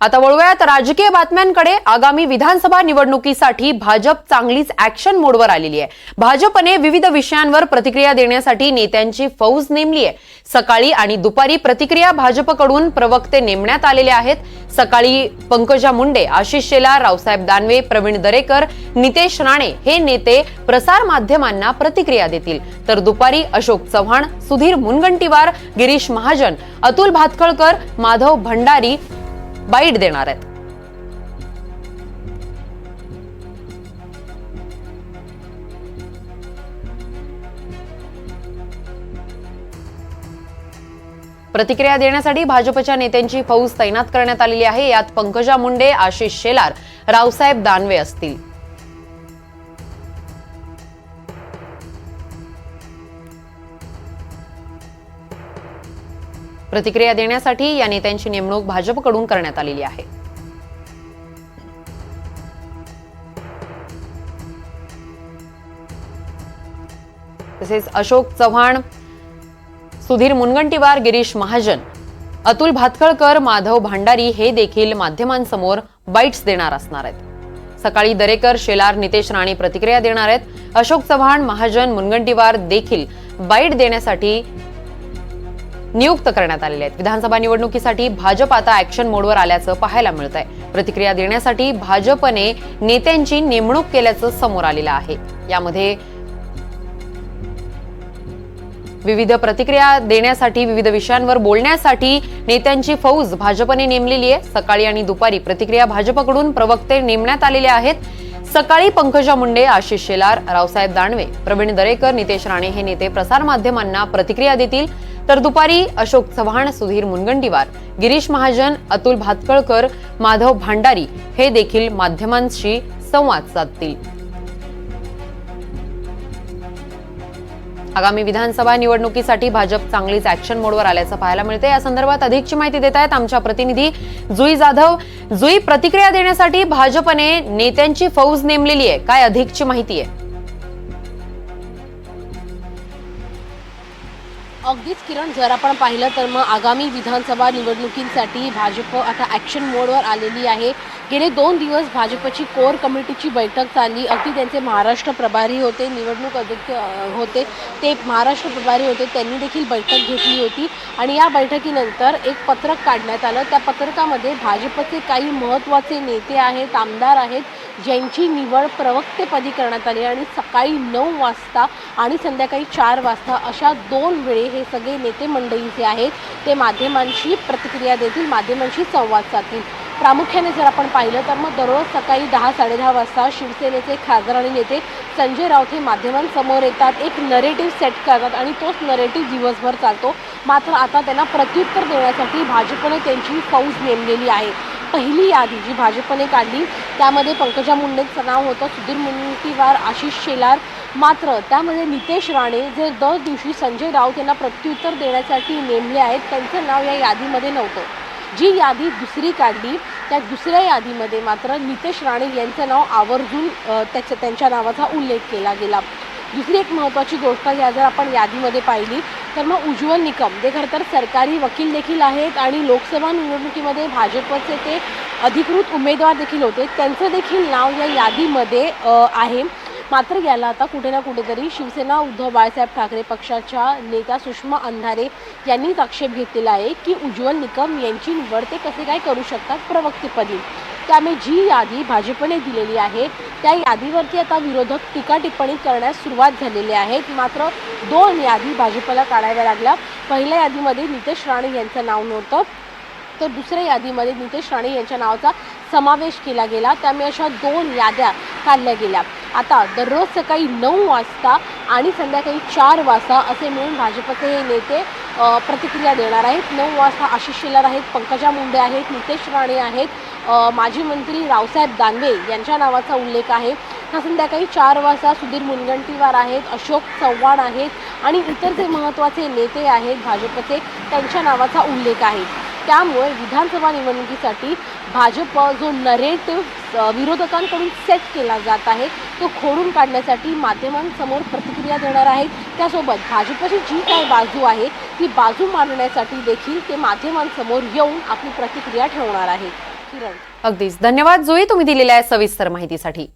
आता वळूयात राजकीय बातम्यांकडे. आगामी विधानसभा निवडणुकीसाठी भाजप चांगलीच ऍक्शन मोडवर आलेली आहे. भाजपने विविध विषयांवर प्रतिक्रिया देण्यासाठी नेत्यांची फौज नेमली आहे. सकाळी आणि दुपारी प्रतिक्रिया भाजपकडून प्रवक्ते नेमण्यात आलेले आहेत. सकाळी पंकजा मुंडे आशिष शेलार रावसाहेब दानवे प्रवीण दरेकर नितेश राणे हे नेते प्रसार माध्यमांना प्रतिक्रिया देतील. तर दुपारी अशोक चव्हाण सुधीर मुनगंटीवार गिरीश महाजन अतुल भातखळकर माधव भंडारी बाईट देणार आहेत. प्रतिक्रिया देण्यासाठी भाजपच्या नेत्यांची फौज तैनात करण्यात आलेली आहे. यात पंकजा मुंडे आशिष शेलार रावसाहेब दानवे असतील. प्रतिक्रिया देण्यासाठी या नेत्यांची नेमणूक भाजपकडून करण्यात आलेली आहे. तसेच अशोक चव्हाण सुधीर मुनगंटीवार गिरीश महाजन अतुल भातखळकर माधव भांडारी हे देखील माध्यमांसमोर बाईट्स देणार असणार आहेत. सकाळी दरेकर शेलार नितेश राणे प्रतिक्रिया देणार आहेत. अशोक चव्हाण महाजन मुनगंटीवार देखील बाईट देण्यासाठी नियुक्त करण्यात आलेले आहेत. विधानसभा निवडणुकीसाठी भाजप आता ऍक्शन मोडवर आल्याचं पाहायला मिळत आहे प्रतिक्रिया देण्यासाठी भाजपने नेत्यांची नेमणूक केल्याचं समोर आलेलं आहे. यामध्ये विविध प्रतिक्रिया देण्यासाठी विविध विषयांवर बोलण्यासाठी नेत्यांची फौज भाजपने नेमलेली आहे. सकाळी आणि दुपारी प्रतिक्रिया भाजपकडून प्रवक्ते नेमण्यात आलेले आहेत. सकाळी पंकजा मुंडे आशिष शेलार रावसाहेब दानवे प्रवीण दरेकर नितेश राणे हे नेते प्रसार माध्यमांना प्रतिक्रिया देतील. तर दुपारी अशोक चव्हाण सुधीर मुनगंटीवार गिरीश महाजन अतुल भातकळकर माधव भांडारी हे देखील माध्यमांशी संवाद साधतील. आगामी विधानसभा निवडणुकीसाठी भाजप चांगलीच ऍक्शन मोडवर आल्याचं पाहायला मिळते या संदर्भात अधिकची माहिती देत आहेत आमच्या प्रतिनिधी जुई जाधव. जुई प्रतिक्रिया देण्यासाठी भाजपने नेत्यांची फौज नेमलेली आहे. काय अधिकची माहिती आहे? अगदीच किरण जर आपण पाहिलं तर मग आगामी विधानसभा निवडणुकींसाठी भाजप आता ॲक्शन मोडवर आलेली आहे. गेले दोन दिवस भाजपची कोर कमिटीची बैठक चालली. अगदी त्यांचे महाराष्ट्र प्रभारी होते निवडणूक अध्यक्ष होते. ते महाराष्ट्र प्रभारी होते त्यांनी देखील बैठक घेतली होती. आणि या बैठकीनंतर एक पत्रक काढण्यात आलं. त्या पत्रकामध्ये भाजपचे काही महत्त्वाचे नेते आहेत आमदार आहेत ज्यांची निवड प्रवक्तेपदी करण्यात आली आणि सकाळी नऊ वाजता आणि संध्याकाळी चार वाजता अशा दोन वेळे हे सगळे नेते मंडळी जे आहेत. ते माध्यमांशी प्रतिक्रिया देतील माध्यमांशी संवाद साधतील. प्रामुख्याने जर आपण पाहिलं तर मग दररोज सकाळी दहा साडेदहा वाजता शिवसेनेचे खासदार आणि नेते संजय राऊत हे माध्यमांसमोर येतात. एक नरेटिव्ह सेट करतात आणि तोच नरेटिव्ह दिवसभर चालतो. मात्र आता त्यांना प्रत्युत्तर देण्यासाठी भाजपने त्यांची फौज नेमलेली आहे. पहिली यादी जी भाजपने काढली त्यामध्ये पंकजा मुंडेंचं नाव होतं सुधीर मुनगंटीवार आशिष शेलार मात्र. त्यामध्ये नितेश राणे जे दर दिवशी संजय राऊत यांना प्रत्युत्तर देण्यासाठी नेमले आहेत त्यांचं नाव या यादीमध्ये नव्हतं. जी यादी दुसरी काढली त्या दुसऱ्या यादीमध्ये मात्र नितेश राणे यांचं नाव आवर्जून त्याच्या त्यांच्या नावाचा उल्लेख केला गेला. दुसरी एक महत्त्वाची गोष्ट या जर आपण यादीमध्ये पाहिली तर मग उज्ज्वल निकम. जे खरं तर सरकारी वकील देखील आहेत आणि लोकसभा निवडणुकीमध्ये भाजपचे ते अधिकृत उमेदवार देखील होते. त्यांचं देखील नाव या यादीमध्ये आहे. मात्र याला आता कुठे ना कुठेतरी शिवसेना उद्धव बाळासाहेब ठाकरे पक्षाच्या नेत्या सुषमा अंधारे यांनीच आक्षेप घेतलेला आहे की उज्ज्वल निकम यांची निवड ते कसे काय करू शकतात प्रवक्तेपदी. त्यामुळे जी यादी भाजपने दिलेली आहे त्या यादीवरती आता विरोधक टीका टिप्पणी करण्यास सुरुवात झालेली आहे. मात्र दोन यादी भाजपला काढाव्या लागल्या. पहिल्या यादीमध्ये नितेश राणे यांचं नाव नव्हतं तर दुसऱ्या यादीमध्ये नितेश राणे यांच्या नावाचा समावेश केला गेला. त्यामुळे अशा दोन याद्या काढल्या गेल्या. आता दररोज सकाळी नऊ वाजता आणि संध्याकाळी चार वाजता असे मिळून भाजपचे हे नेते प्रतिक्रिया देणार आहेत. नऊ वाजता आशिष शेलार आहेत पंकजा मुंडे आहेत नितेश राणे आहेत. माजी मंत्री रावसाहेब दानवे यांच्या नावाचा उल्लेख आहे. हा संध्याकाळी चार वाजता सुधीर मुनगंटीवार आहेत अशोक चव्हाण आहेत आणि इतर जे महत्त्वाचे नेते आहेत भाजपचे त्यांच्या नावाचा उल्लेख आहे. त्यामुळे विधानसभा निवडणुकीसाठी भाजप जो नरेटिव्ह विरोधकांकडून सेट केला जात आहे तो खोडून काढण्यासाठी माध्यमांसमोर प्रतिक्रिया देणार आहेत. त्यासोबत भाजपची जी काय बाजू आहे ती बाजू मांडण्यासाठी देखील ते माध्यमांसमोर येऊन आपली प्रतिक्रिया ठेवणार आहे. किरण. अगदीच. धन्यवाद जुई तुम्ही दिलेल्या सविस्तर माहितीसाठी.